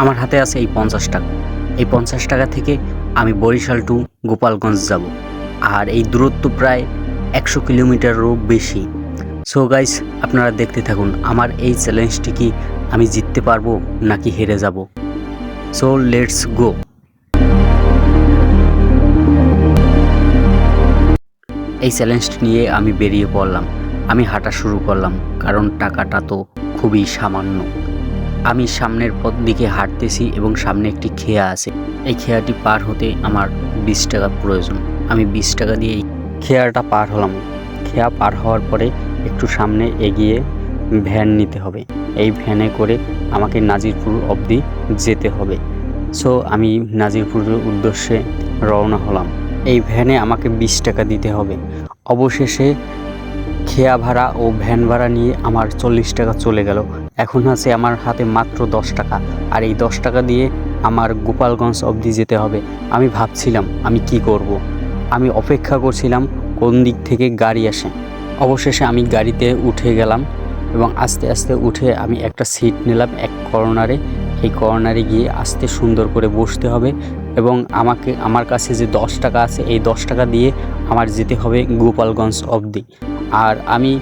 আমার হাতে আছে এই পঞ্চাশ টাকা। এই পঞ্চাশ টাকা থেকে আমি বরিশাল টু গোপালগঞ্জ যাব। আর এই দূরত্ব প্রায় একশো কিলোমিটারও বেশি। সো গাইস আপনারা দেখতে থাকুন, আমার এই চ্যালেঞ্জটি কি আমি জিততে পারব নাকি হেরে যাব। সো লেটস গো এই চ্যালেঞ্জটি নিয়ে আমি বেরিয়ে পড়লাম। আমি হাঁটা শুরু করলাম, কারণ টাকাটা তো খুবই সামান্য। আমি সামনের পথ দিকে হাঁটতেছি এবং সামনে একটি খেয়া আছে। এই খেয়াটি পার হতে আমার বিশ টাকা প্রয়োজন। আমি বিশ টাকা দিয়ে এই খেয়াটা পার হলাম। খেয়া পার হওয়ার পরে একটু সামনে এগিয়ে ভ্যান নিতে হবে। এই ভ্যানে করে আমাকে নাজিরপুর অবধি যেতে হবে। সো, আমি নাজিরপুরের উদ্দেশ্যে রওনা হলাম। এই ভ্যানে আমাকে বিশ টাকা দিতে হবে। অবশেষে খেয়া ভাড়া ও ভ্যান ভাড়া নিয়ে আমার চল্লিশ টাকা চলে গেল। এখন আছে আমার হাতে মাত্র দশ টাকা। আর এই দশ টাকা দিয়ে আমার গোপালগঞ্জ অবধি যেতে হবে। আমি ভাবছিলাম, আমি কি করব। আমি অপেক্ষা করছিলাম কোন দিক থেকে গাড়ি আসে। অবশেষে আমি গাড়িতে উঠে গেলাম এবং আস্তে আস্তে উঠে আমি একটা সিট নিলাম এক কর্নারে। এই কর্নারে গিয়ে আস্তে সুন্দর করে বসতে হবে এবং আমাকে, আমার কাছে যে দশ টাকা আছে, এই দশ টাকা দিয়ে আমার যেতে হবে গোপালগঞ্জ অবধি। আর আমি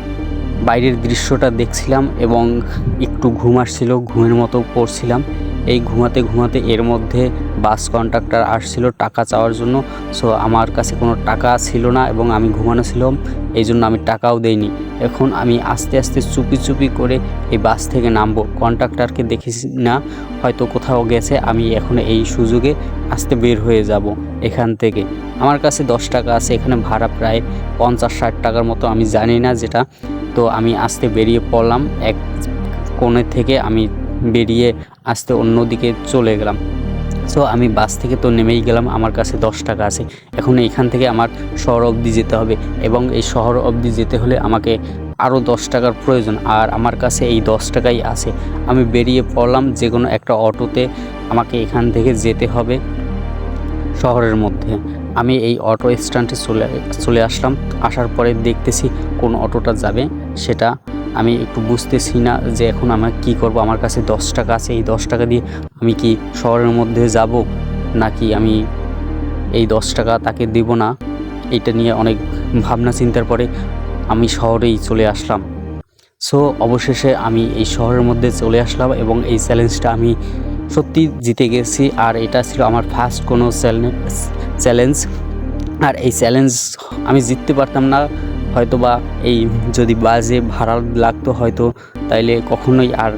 বাইরের দৃশ্যটা দেখছিলাম এবং একটু ঘুম আসছিল, ঘুমের মতো পড়ছিলাম। এই ঘুমাতে ঘুমাতে এর মধ্যে বাস কন্ট্রাক্টর আসছিল টাকা চাওয়ার জন্য। সো আমার কাছে কোনো টাকা ছিল না এবং আমি ঘুমানো ছিলাম, এই জন্য আমি টাকাও দেইনি। এখন আমি আস্তে আস্তে চুপি চুপি করে এই বাস থেকে নামবো। কন্ট্রাক্টরকে দেখেছি না, হয়তো কোথাও গেছে, আমি এখন এই সুযোগে আস্তে বের হয়ে যাব এখান থেকে। আমার কাছে দশ টাকা আছে, এখানে ভাড়া প্রায় পঞ্চাশ ষাট টাকার মতো, আমি জানি না যেটা। তো আমি আসতে বেরিয়ে পড়লাম, এক কোণে থেকে আমি বেরিয়ে আস্তে অন্যদিকে চলে গেলাম। সো আমি বাস থেকে তো নেমেই গেলাম, আমার কাছে দশ টাকা আছে। এখন এখান থেকে আমার শহর অবধি যেতে হবে এবং এই শহর অবধি যেতে হলে আমাকে আরও দশ টাকার প্রয়োজন, আর আমার কাছে এই দশ টাকাই আছে। আমি বেরিয়ে পড়লাম যে কোনো একটা অটোতে, আমাকে এখান থেকে যেতে হবে শহরের মধ্যে। আমি এই অটো স্ট্যান্ডে চলে চলে আসলাম। আসার পরে দেখতেছি কোন অটোটা যাবে। সেটা আমি একটু বুঝতেছি না যে এখন আমার কি করব। আমার কাছে দশ টাকা আছে। এই দশ টাকা দিয়ে আমি কি শহরের মধ্যে যাব? নাকি আমি এই দশ টাকা তাকে দেব না? এটা নিয়ে অনেক ভাবনা চিন্তার পরে আমি শহরেই চলে আসলাম। সো, অবশেষে আমি এই শহরের মধ্যে চলে আসলাম এবং এই চ্যালেঞ্জটা আমি সত্যি জিতে গেছি। আর এটা ছিল আমার ফার্স্ট কোনো চ্যালেঞ্জ আর এই চ্যালেঞ্জ আমি জিততে পারতাম না হয়তো বা এই যদি বাজে ভাড়া লাগতো হয়তো, তাইলে কখনোই আর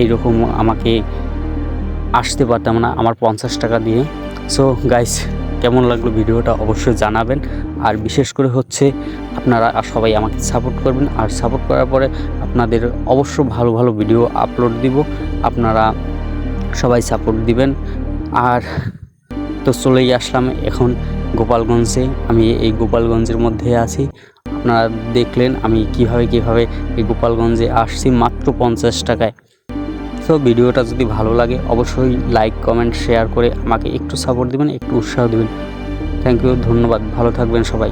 এই রকম আমাকে আসতে পারতাম না আমার পঞ্চাশ টাকা দিয়ে। সো গাইস কেমন লাগল ভিডিওটা অবশ্যই জানাবেন। আর বিশেষ করে হচ্ছে আপনারা সবাই আমাকে সাপোর্ট করবেন। আর সাপোর্ট করার পরে আপনাদের অবশ্য ভালো ভালো ভিডিও আপলোড দিব। আপনারা সবাই সাপোর্ট দিবেন। আর তো চলেই আসলাম এখন গোপালগঞ্জে। আমি এই গোপালগঞ্জের মধ্যে আছি। আপনারা দেখলেন আমি কীভাবে কীভাবে এই গোপালগঞ্জে আসছি মাত্র পঞ্চাশ টাকায়। তো ভিডিওটা যদি ভালো লাগে অবশ্যই লাইক, কমেন্ট, শেয়ার করে আমাকে একটু সাপোর্ট দেবেন, একটু উৎসাহ দেবেন। থ্যাংক ইউ ধন্যবাদ। ভালো থাকবেন সবাই।